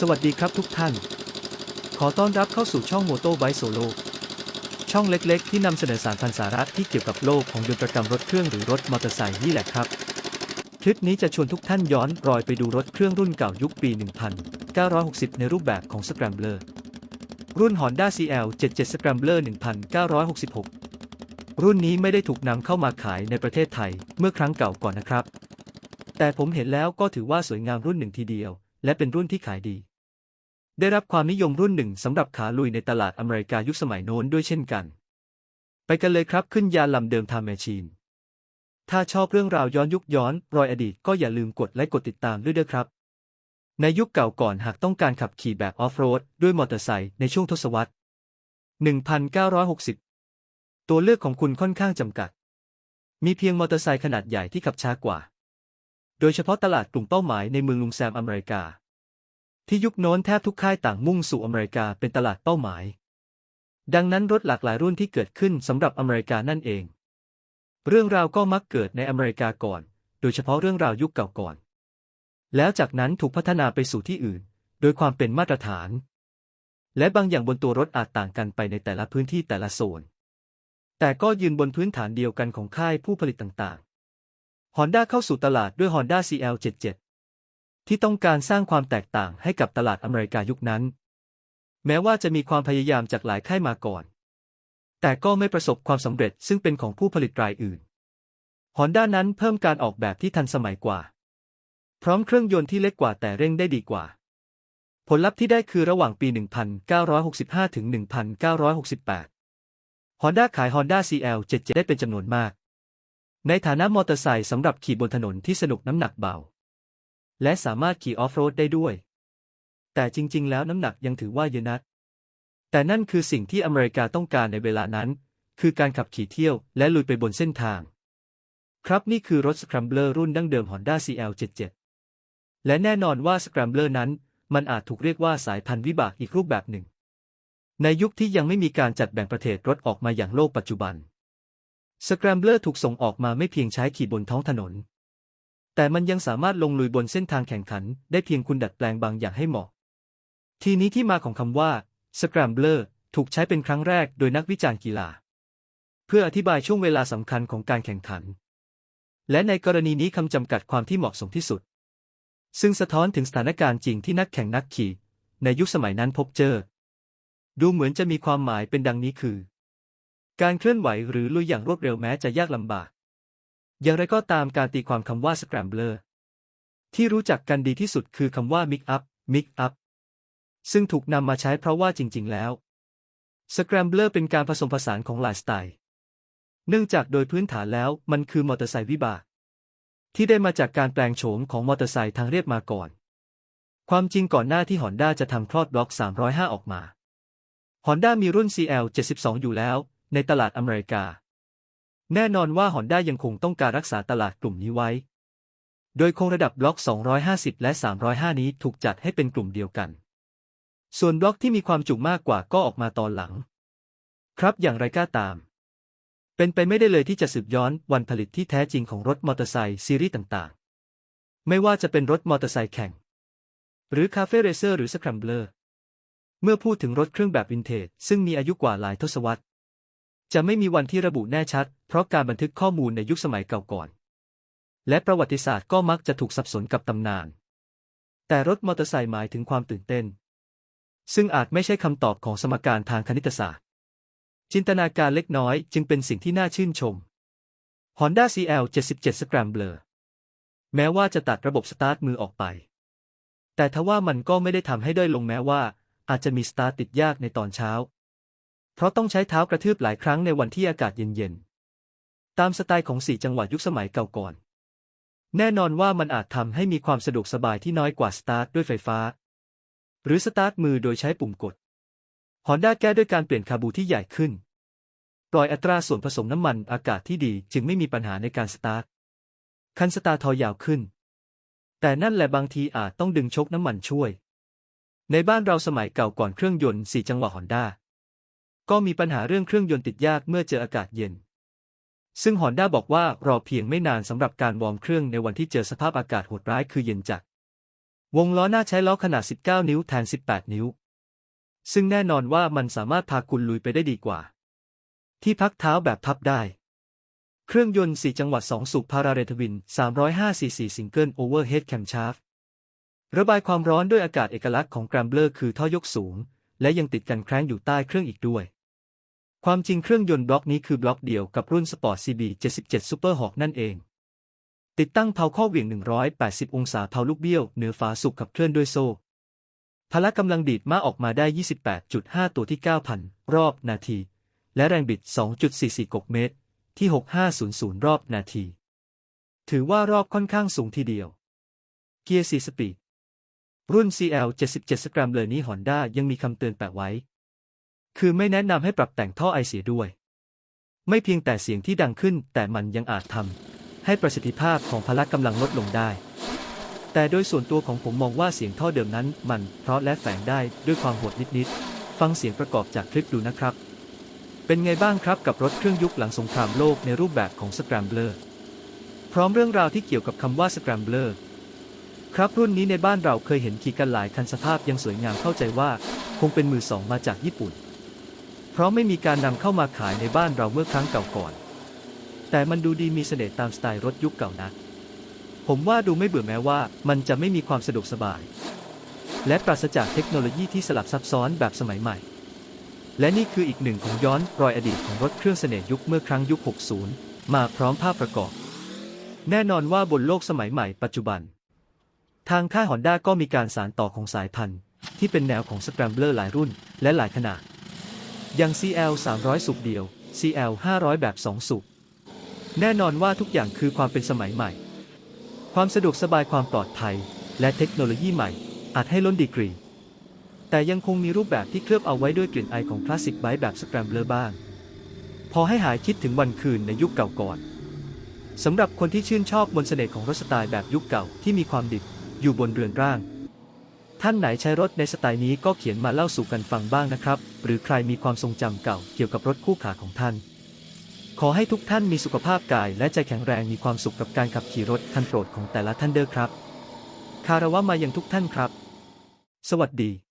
สวัสดีครับทุกท่าน ขอต้อนรับเข้าสู่ช่อง Moto b i Solo ช่องเล็กๆ ที่นำเสนอสารพันสาระที่เกี่ยวกับโลกของยนตรกรรมรถเครื่องหรือรถมอเตอร์ไซค์นี่แหละครับ คลิปนี้จะชวนทุกท่านย้อนรอยไปดูรถเครื่องรุ่นเก่ายุคปี 1960 ในรูปแบบของ Scrambler รุ่น Honda CL 77 Scrambler 1966 รุ่นนี้ไม่ได้ถูกนำเข้ามาขายในประเทศไทยเมื่อครั้งเก่าก่อนนะครับ แต่ผมเห็นแล้วก็ถือว่าสวยงามรุ่นหนึ่งทีเดียว และเป็นรุ่นที่ขายดี ได้รับความนิยมรุ่นหนึ่งสำหรับขาลุยในตลาดอเมริกายุคสมัยโน้นด้วยเช่นกัน ไปกันเลยครับขึ้นยานลำเดิม Time Machine ถ้าชอบเรื่องราวย้อนยุคย้อน รอยอดีตก็อย่าลืมกดไลค์กดติดตามด้วยเด้อครับ ในยุคเก่าก่อนหากต้องการขับขี่แบบออฟโรดด้วยมอเตอร์ไซค์ในช่วงทศวรรษ 1960 ตัวเลือกของคุณค่อนข้างจำกัด มีเพียงมอเตอร์ไซค์ขนาดใหญ่ที่ขับช้ากว่า โดยเฉพาะตลาดกลุ่มเป้าหมายในเมืองลุงแซมอเมริกา ที่ยุคโน้นแทบทุกค่ายต่างมุ่งสู่อเมริกาเป็นตลาดเป้าหมาย ดังนั้นรถหลากหลายรุ่นที่เกิดขึ้นสำหรับอเมริกานั่นเอง เรื่องราวก็มักเกิดในอเมริกาก่อน โดยเฉพาะเรื่องราวยุคเก่าก่อน แล้วจากนั้นถูกพัฒนาไปสู่ที่อื่น โดยความเป็นมาตรฐาน และบางอย่างบนตัวรถอาจต่างกันไปในแต่ละพื้นที่แต่ละโซน แต่ก็ยืนบนพื้นฐานเดียวกันของค่ายผู้ผลิตต่างๆ Honda เข้าสู่ตลาดด้วย Honda CL77 ที่ต้องการสร้างความแตกต่างให้กับตลาดอเมริกายุคนั้น แม้ว่าจะมีความพยายามจากหลายค่ายมาก่อน แต่ก็ไม่ประสบความสำเร็จซึ่งเป็นของผู้ผลิตรายอื่น Honda นั้นเพิ่มการออกแบบที่ทันสมัยกว่า พร้อมเครื่องยนต์ที่เล็กกว่าแต่เร่งได้ดีกว่า ผลลัพธ์ที่ได้คือระหว่างปี 1965 ถึง 1968 Honda ขาย Honda CL77 ได้เป็นจำนวนมาก ในฐานะมอเตอร์ไซค์สำหรับขี่บนถนนที่สนุกน้ำหนักเบา และสามารถขี่ออฟโรดได้ด้วย แต่จริง ๆ แล้วน้ำหนักยังถือว่าเยอะนัก แต่นั่นคือสิ่งที่อเมริกาต้องการในเวลานั้น คือการขับขี่เที่ยวและลุยไปบนเส้นทาง ครับนี่คือรถ Scrambler รุ่นดั้งเดิม Honda CL77 และแน่นอนว่า Scrambler นั้น มันอาจถูกเรียกว่าสายพันธุ์วิบากอีกรูปแบบหนึ่ง ในยุคที่ยังไม่มีการจัดแบ่งประเภทรถออกมาอย่างโลกปัจจุบัน Scrambler ถูกส่งออกมาไม่เพียงใช้ขี่บนท้องถนน แต่มันยังสามารถลงลุยบนเส้นทางแข่งขัน ได้เพียงคุณดัดแปลงบางอย่างให้เหมาะ ทีนี้ที่มาของคำว่า Scrambler ถูกใช้เป็นครั้งแรกโดยนักวิจารณ์กีฬา เพื่ออธิบายช่วงเวลาสำคัญของการแข่งขัน และในกรณีนี้คำจำกัดความที่เหมาะสมที่สุด ซึ่งสะท้อนถึงสถานการณ์จริงที่นักแข่งนักขี่ ในยุคสมัยนั้นพบเจอ ดูเหมือนจะมีความหมายเป็นดังนี้คือ การเคลื่อนไหวหรือลุยอย่างรวดเร็วแม้จะยากลำบาก อย่างไรก็ตามการตีความคำว่า scrambler ที่รู้จักกันดีที่สุดคือคำว่า mix up mix up ซึ่งถูกนำมาใช้เพราะว่าจริง ๆ แล้ว scrambler เป็นการผสมผสานของหลายสไตล์ เนื่องจากโดยพื้นฐานแล้วมันคือมอเตอร์ไซค์วิบากที่ได้มาจากการแปลงโฉมของมอเตอร์ไซค์ทางเรียบมาก่อน ความจริงก่อนหน้าที่ Honda จะทำคลอดบล็อก 305 ออกมา Honda มีรุ่น CL 72 อยู่แล้ว ในตลาดอเมริกา แน่นอนว่า Honda ยังคงต้องการรักษาตลาดกลุ่มนี้ไว้ โดยคงระดับบล็อก 250 และ 305 นี้ถูกจัดให้เป็นกลุ่มเดียวกัน ส่วนบล็อกที่มีความจุมากกว่าก็ออกมาตอนหลัง ครับอย่างไรก็ตาม เป็นไปไม่ได้เลยที่จะสืบย้อนวันผลิตที่แท้จริงของรถมอเตอร์ไซค์ซีรีส์ต่างๆ ไม่ว่าจะเป็นรถมอเตอร์ไซค์แข่ง หรือคาเฟ่เรเซอร์หรือสครัมเบอร์เมื่อพูดถึงรถเครื่องแบบวินเทจซึ่งมีอายุกว่าหลายทศวรรษ จะไม่มีวันที่ระบุแน่ชัด เพราะการบันทึกข้อมูลในยุคสมัยเก่าก่อน และประวัติศาสตร์ก็มักจะถูกสับสนกับตำนาน แต่รถมอเตอร์ไซค์หมายถึงความตื่นเต้น ซึ่งอาจไม่ใช่คำตอบของสมการทางคณิตศาสตร์ จินตนาการเล็กน้อยจึงเป็นสิ่งที่น่าชื่นชม Honda CL 77 Scrambler แม้ว่าจะตัดระบบสตาร์ทมือออกไป แต่ทว่ามันก็ไม่ได้ทำให้ด้อยลงแม้ว่า อาจจะมีสตาร์ทติดยากในตอนเช้า เพราะต้องใช้เท้ากระทืบหลายครั้งในวันที่อากาศเย็นๆ ตามสไตล์ของสี่จังหวะยุคสมัยเก่าก่อน แน่นอนว่ามันอาจทำให้มีความสะดวกสบายที่น้อยกว่าสตาร์ทด้วยไฟฟ้า หรือสตาร์ทมือโดยใช้ปุ่มกด Honda แก้ด้วยการเปลี่ยนคาบูที่ใหญ่ขึ้น ปล่อยอัตราส่วนผสมน้ำมันอากาศที่ดีจึงไม่มีปัญหาในการสตาร์ท คันสตาร์ททอยาวขึ้น แต่นั่นแหละบางทีอาจต้องดึงชกน้ำมันช่วย ในบ้านเราสมัยเก่าก่อนเครื่องยนต์สี่จังหวะฮอนด้าก็มีปัญหาเรื่องเครื่องยนต์ติดยากเมื่อเจออากาศเย็น ซึ่งฮอนด้าบอกว่ารอเพียงไม่นานสำหรับการวอร์มเครื่องในวันที่เจอสภาพอากาศโหดร้ายคือเย็นจัด วงล้อหน้าใช้ล้อขนาด 19 นิ้วแทน 18 นิ้ว ซึ่งแน่นอนว่ามันสามารถพาคุณลุยไปได้ดีกว่า ที่พักเท้าแบบพับได้ เครื่องยนต์ 4 จังหวัด 2 สูบพาราเรทวิน 305 cc ซิงเกิลโอเวอร์เฮดแคมชาร์ฟระบายความร้อนด้วยอากาศเอกลักษณ์ของแกรมเบลอร์คือท่อยกสูง และยังติดกันแคร้งอยู่ใต้เครื่องอีกด้วย ความจริงเครื่องยนต์บล็อกนี้คือบล็อกเดียวกับรุ่น Sport CB 77 Super Hawk นั่นเอง ติดตั้งเพาข้อเหวี่ยง 180 องศาเพาลูกเบี้ยวเหนือฝาสุกขับเคลื่อนด้วยโซ่พละกำลังดีดม้าออกมาได้ 28.5 ตัวที่ 9,000 รอบนาที และแรงบิด 2.44กกเมตร ที่ 6500 รอบนาที ถือว่ารอบค่อนข้างสูงทีเดียว เกียร์4สปีด รุ่น CL 77สแครมเลยนี้ฮอนด้ายังมีคำเตือนแปะไว้ คือไม่แนะนำให้ปรับแต่งท่อไอเสียด้วย ไม่เพียงแต่เสียงที่ดังขึ้น แต่มันยังอาจทำให้ประสิทธิภาพของพละกำลังลดลงได้ แต่โดยส่วนตัวของผมมองว่าเสียงท่อเดิมนั้นมันเพราะและแฝงได้ด้วยความโหดนิดๆ ฟังเสียงประกอบจากคลิปดูนะครับ เป็นไงบ้างครับกับรถเครื่องยุคหลังสงครามโลกในรูปแบบของสแครมเบลอร์พร้อมเรื่องราวที่เกี่ยวกับคำว่าสแครมเบลอร์ครับรุ่นนี้ในบ้านเราเคยเห็นขี่กันหลายคันสภาพยังสวยงามเข้าใจว่า คงเป็นมือสองมาจากญี่ปุ่น เพราะไม่มีการนำเข้ามาขายในบ้านเราเมื่อครั้งเก่าก่อน แต่มันดูดีมีเสน่ห์ตามสไตล์รถยุคเก่านะผมว่าดูไม่เบื่อแม้ว่า มันจะไม่มีความสะดวกสบาย และปราศจากเทคโนโลยีที่สลับซับซ้อนแบบสมัยใหม่ และนี่คืออีกหนึ่งของย้อนรอยอดีตของรถเครื่องเสน่ห์ยุคเมื่อครั้งยุค 60 มาพร้อมภาพประกอบ แน่นอนว่าบนโลกสมัยใหม่ปัจจุบัน ทางค่ายฮอนด้าก็มีการสานต่อของสายพันธุ์ ที่เป็นแนวของสแครมเบลอร์หลายรุ่นและหลายขนาด อย่าง CL 300 สูบเดียว CL 500 แบบ 2 สูบ แน่นอนว่าทุกอย่างคือความเป็นสมัยใหม่ ความสะดวกสบายความปลอดภัย และเทคโนโลยีใหม่ อาจให้ล้นดีกรี แต่ยังคงมีรูปแบบที่เคลือบเอาไว้ด้วยกลิ่นไอของคลาสสิกไบแบบสแครมเบลอร์บ้าง พอให้หายคิดถึงวันคืนในยุคเก่าก่อนสำหรับคนที่ชื่นชอบบนเสน่ห์ของรถสไตล์แบบยุคเก่าที่มีความดิบอยู่บนเรือนร่าง ท่านไหนใช้รถในสไตล์นี้ก็เขียนมาเล่าสู่กันฟังบ้างนะครับ หรือใครมีความทรงจำเก่าเกี่ยวกับรถคู่ขาของท่าน ขอให้ทุกท่านมีสุขภาพกายและใจแข็งแรงมีความสุขกับการขับขี่รถคันโปรดของแต่ละท่านเด้อครับ คารวะมายังทุกท่านครับ สวัสดี